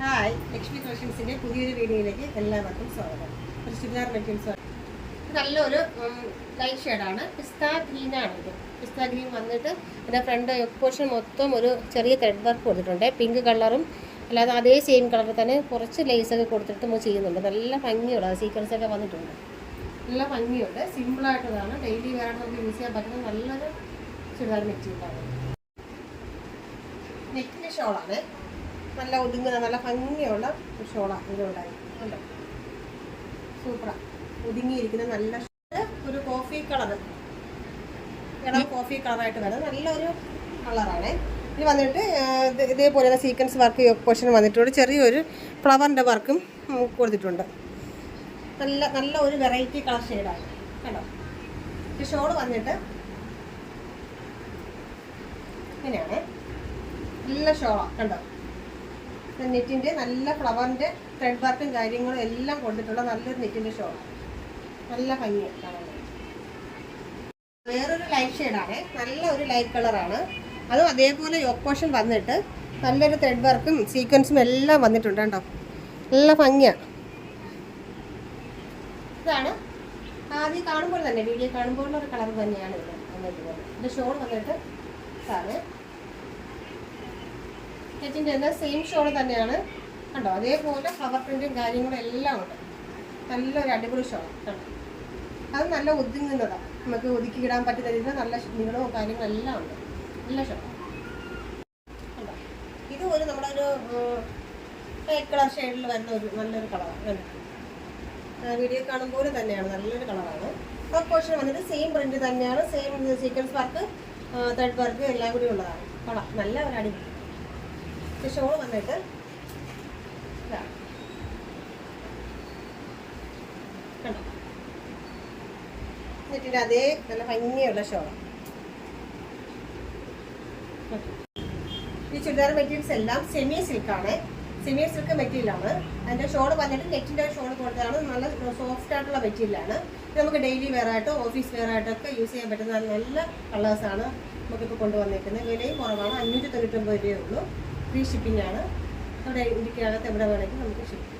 Hi Lakshmi കളക്ഷൻസിന്റെ പുതിയൊരു വീഡിയോയിലേക്ക് എല്ലാവർക്കും സ്വാഗതം. ഒരു ചുരിദാർ ഇത് നല്ലൊരു ലൈറ്റ് ഷെയ്ഡാണ് പിസ്ത ഗ്രീനാണ് ഇത്. പിസ്ത ഗ്രീൻ വന്നിട്ട് എന്റെ ഫ്രണ്ട് പോർഷൻ മൊത്തം ഒരു ചെറിയ ത്രെഡ് വർക്ക് കൊടുത്തിട്ടുണ്ട്. പിങ്ക് കളറും അല്ലാതെ അതേ സെയിം കളറിൽ തന്നെ കുറച്ച് ലേസൊക്കെ കൊടുത്തിട്ട് ചെയ്യുന്നുണ്ട്. നല്ല ഭംഗിയുള്ള സീക്വൻസ് ഒക്കെ വന്നിട്ടുണ്ട്. നല്ല ഭംഗിയുണ്ട്. സിമ്പിളായിട്ടതാണ് ഡെയിലി വേറെ നമുക്ക് യൂസ് ചെയ്യാൻ പറ്റുന്ന നല്ലൊരു ചുരിദാർ മെറ്റീരിയലാണ് നെറ്റിന്റെ ഷോളാണ് നല്ല ഒതുങ്ങുന്ന നല്ല ഭംഗിയുള്ള ഷോള ഷോളാണ് ഇതിലുണ്ടായി കണ്ടോ? സൂപ്പറാണ് ഒതുങ്ങിയിരിക്കുന്ന നല്ല ഒരു കോഫി കളർ ഇളം കോഫി കളറായിട്ട് വരുന്നത് നല്ലൊരു കളറാണ്. ഇത് വന്നിട്ട് ഇതേപോലെ തന്നെ സീക്വൻസ് വർക്ക് പോർഷൻ വന്നിട്ടുണ്ട്. ചെറിയൊരു ഫ്ലവറിന്റെ വർക്കും കൊടുത്തിട്ടുണ്ട്. നല്ല നല്ല ഒരു വെറൈറ്റി കളർ ഷെയ്ഡാണ് കണ്ടോ? ഈ ഷോൾ വന്നിട്ട് ഇങ്ങനെയാണ്. നല്ല ഷോളാണ് കണ്ടോ? നെറ്റിന്റെ നല്ല ഫ്ലവറിന്റെ ത്രെഡ് വർക്കും കാര്യങ്ങളും എല്ലാം കൊണ്ടിട്ടുള്ള നല്ലൊരു നെറ്റിന്റെ ഷോൾ നല്ല ഭംഗിയാണ് കാണാൻ. വേറൊരു ലൈറ്റ് ഷെയ്ഡാണ് നല്ല ഒരു ലൈറ്റ് കളറാണ് അതും അതേപോലെ യോപ്പോഷൻ വന്നിട്ട് നല്ലൊരു ത്രെഡ് വർക്കും സീക്വൻസും എല്ലാം വന്നിട്ടുണ്ട് കേട്ടോ. നല്ല ഭംഗിയാണ് ഇതാണ്. ആദ്യം കാണുമ്പോൾ തന്നെ വീഡിയോ കാണുമ്പോൾ ഒരു കളർ തന്നെയാണ് ഇത് വന്നിട്ടുള്ളത് ഇത് ഷോൾ വന്നിട്ട് ഇതാണ്. നെറ്റിന്റെ തന്നെ സെയിം ഷോൾ തന്നെയാണ്. കണ്ടോ? അതേപോലെ ഫ്ലവർ പ്രിന്റും കാര്യങ്ങളും എല്ലാം ഉണ്ട്. നല്ലൊരു അടിപൊളി ഷോൾ കണ്ടോ? അത് നല്ല ഒതുങ്ങുന്നതാണ് നമുക്ക് ഒതുക്കി ഇടാൻ പറ്റുന്ന രീതിയിൽ നല്ല നീളവും കാര്യങ്ങളും എല്ലാം ഉണ്ട്. നല്ല ഷോൾ കണ്ടോ? ഇത് ഒരു നമ്മുടെ ഒരു ലൈറ്റ് കളർ ഷെയ്ഡിൽ വരുന്ന ഒരു നല്ലൊരു കളറാണ് വീഡിയോ കാണുമ്പോൾ തന്നെയാണ്. നല്ലൊരു കളറാണ് ആ പോർഷൻ വന്നിട്ട് സെയിം പ്രിന്റ് തന്നെയാണ്. Same sequence work third work എല്ലാം കൂടി ഉള്ളതാണ്. കൊള്ളാം. നല്ല ഒരു അടിപൊളി. ഷോൾ വന്നിട്ട്. ഇതാണ്. കണ്ടോ? നെറ്റിന്റെ അതേ നല്ല ഭംഗിയുള്ള ഷോൾ ഈ ചുരിദാർ മെറ്റീരിയൽസ് എല്ലാം സെമി സിൽക്കാണ് സെമി സിൽക്ക് മെറ്റീരിയലാണ് അതിന്റെ ഷോൾ വന്നിട്ട് നെറ്റിന്റെ ഷോൾ കൊടുത്തതാണ്. നല്ല സോഫ്റ്റ് ആയിട്ടുള്ള മെറ്റീരിയലാണ് നമുക്ക് ഡെയിലി വെയർ ആയിട്ടോ ഓഫീസ് വെയർ ആയിട്ടൊക്കെ യൂസ് ചെയ്യാൻ പറ്റുന്ന നല്ല കളേഴ്സാണ് നമുക്കിപ്പോൾ കൊണ്ടുവന്നിരിക്കുന്നത് വിലയും കുറവാണ്. അഞ്ഞൂറ്റി തൊണ്ണൂറ്റൊമ്പത് രൂപയേ ഉള്ളൂ. ഫ്രീ ഷിപ്പിംഗ് ആണ്. അവിടെ ഇന്ത്യക്കകത്ത് എവിടെ വേണമെങ്കിലും നമുക്ക് ഷിപ്പ്